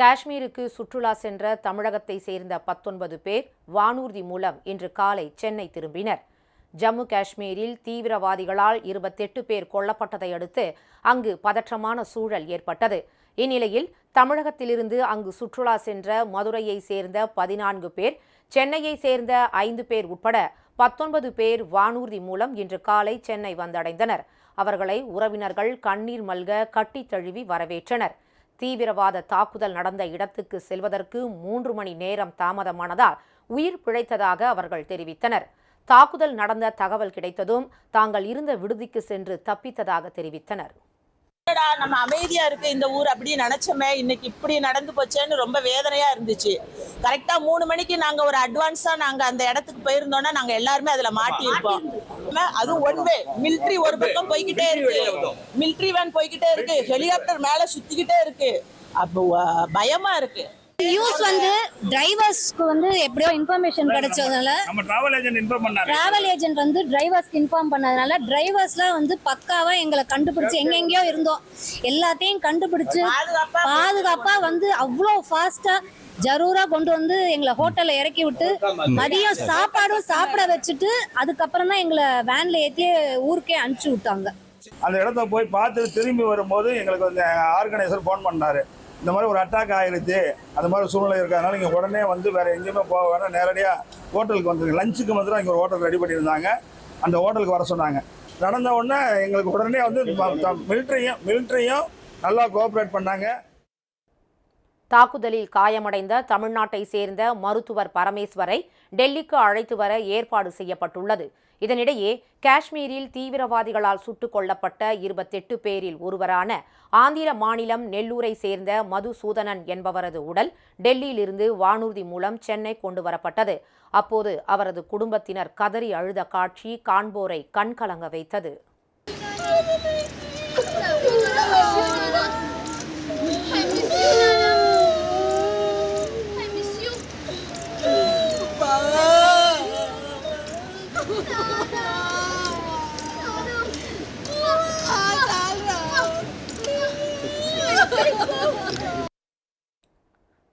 காஷ்மீருக்கு சுற்றுலா சென்ற தமிழகத்தை சேர்ந்த பத்தொன்பது பேர் வானூர்தி மூலம் இன்று காலை சென்னை திரும்பினர். ஜம்மு காஷ்மீரில் தீவிரவாதிகளால் இருபத்தெட்டு பேர் கொல்லப்பட்டதை அடுத்து அங்கு பதற்றமான சூழல் ஏற்பட்டது. இந்நிலையில் தமிழகத்திலிருந்து அங்கு சுற்றுலா சென்ற மதுரையை சேர்ந்த பதினான்கு பேர் சென்னையை சேர்ந்த ஐந்து பேர் உட்பட பத்தொன்பது பேர் வானூர்தி மூலம் இன்று காலை சென்னை வந்தடைந்தனர். அவர்களை உறவினர்கள் கண்ணீர் மல்க கட்டித் தழுவி வரவேற்றனர். தீவிரவாத தாக்குதல் நடந்த இடத்துக்கு செல்வதற்கு மூன்று மணி நேரம் தாமதமானதால் உயிர் பிழைத்ததாக அவர்கள் தெரிவித்தனர். தாக்குதல் நடந்த தகவல் கிடைத்ததும் தாங்கள் இருந்த விடுதிக்கு சென்று தப்பித்ததாக தெரிவித்தனர். என்னடா நம்ம அமைதியா இருக்கு இந்த ஊர் அப்படி நினைச்சோமே இன்னைக்கு இப்படி நடந்து போச்சேன்னு ரொம்ப வேதனையா இருந்துச்சு. கரெக்டா மூணு மணிக்கு நாங்க ஒரு அட்வான்ஸா நாங்க அந்த இடத்துக்கு போயிருந்தோம்னா நாங்க எல்லாருமே அதுல மாட்டி இருப்போம் அதுவும் ஒன் வே மிலிட்ரி ஒரு பக்கம் போய்கிட்டே இருக்கு. மிலிட்ரி வேன் போய்கிட்டே இருக்கு. ஹெலிகாப்டர் மேல சுத்திக்கிட்டே இருக்கு. அப்போ பயமா இருக்கு. நியூஸ் வந்து டிரைவர்ஸ்க்கு வந்து எப்படியோ இன்ஃபர்மேஷன் கிடைச்சதுனால நம்ம டிராவல் ஏஜென்ட் இன்ஃபார்ம் பண்ணாரு. டிராவல் ஏஜென்ட் வந்து டிரைவர்ஸ்க்கு இன்ஃபார்ம் பண்ணதுனால டிரைவர்ஸ்லாம் வந்து பக்காவா எங்களை கண்டுபிடிச்சு எங்கெங்கேயோ இருந்தோம். எல்லாத்தையும் கண்டுபிடிச்சு பாதுகாப்பா வந்து அவ்வளோ ஃபாஸ்டா ஜரூரா கொண்டு வந்து எங்களை ஹோட்டல்ல இறக்கி விட்டு மதியம் சாப்பாடும் சாப்பிட வச்சுட்டு அதுக்கப்புறம் தான் எங்களை வேன்ல ஏத்தி ஊருக்கே அனுப்பிச்சு விட்டாங்க. அந்த இடத்த போய் பார்த்து திரும்பி வரும்போது எங்களுக்கு அந்த ஆர்கனைசர் ஃபோன் பண்ணாரு. இந்த மாதிரி ஒரு அட்டாக் ஆகிடுச்சு அந்த மாதிரி சூழ்நிலை இருக்கிறதுனால நீங்கள் உடனே வந்து வேறு எங்கேயுமே போக வேணாம். நேரடியாக ஹோட்டலுக்கு வந்துருங்க லஞ்சுக்கு வந்து இங்கே ஒரு ஹோட்டல் ரெடி பண்ணியிருந்தாங்க. அந்த ஹோட்டலுக்கு வர சொன்னாங்க. நடந்த உடனே எங்களுக்கு உடனே வந்து மிலிட்ரியும் மிலிட்ரியும் நல்லா கோஆப்ரேட் பண்ணாங்க. தாக்குதலில் காயமடைந்த தமிழ்நாட்டை சேர்ந்த மருத்துவர் பரமேஸ்வரை டெல்லிக்கு அழைத்து வர ஏற்பாடு செய்யப்பட்டுள்ளது. இதனிடையே காஷ்மீரில் தீவிரவாதிகளால் சுட்டுக் கொல்லப்பட்ட இருபத்தெட்டு பேரில் ஒருவரான ஆந்திர மாநிலம் நெல்லூரை சேர்ந்த மதுசூதனன் என்பவரது உடல் டெல்லியிலிருந்து வானூர்தி மூலம் சென்னை கொண்டு வரப்பட்டது. அப்போது அவரது குடும்பத்தினர் கதறி அழுத காட்சி காண்போரை கண்கலங்க வைத்தது.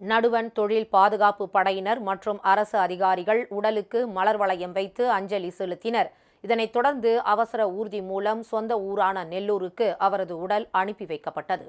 நடுவன் தொழில் பாதுகாப்பு படையினர் மற்றும் அரசு அதிகாரிகள் உடலுக்கு மலர் வளையம் வைத்து அஞ்சலி செலுத்தினர். இதனைத் தொடர்ந்து அவசர ஊர்தி மூலம் சொந்த ஊரான நெல்லூருக்கு அவரது உடல் அனுப்பி வைக்கப்பட்டது.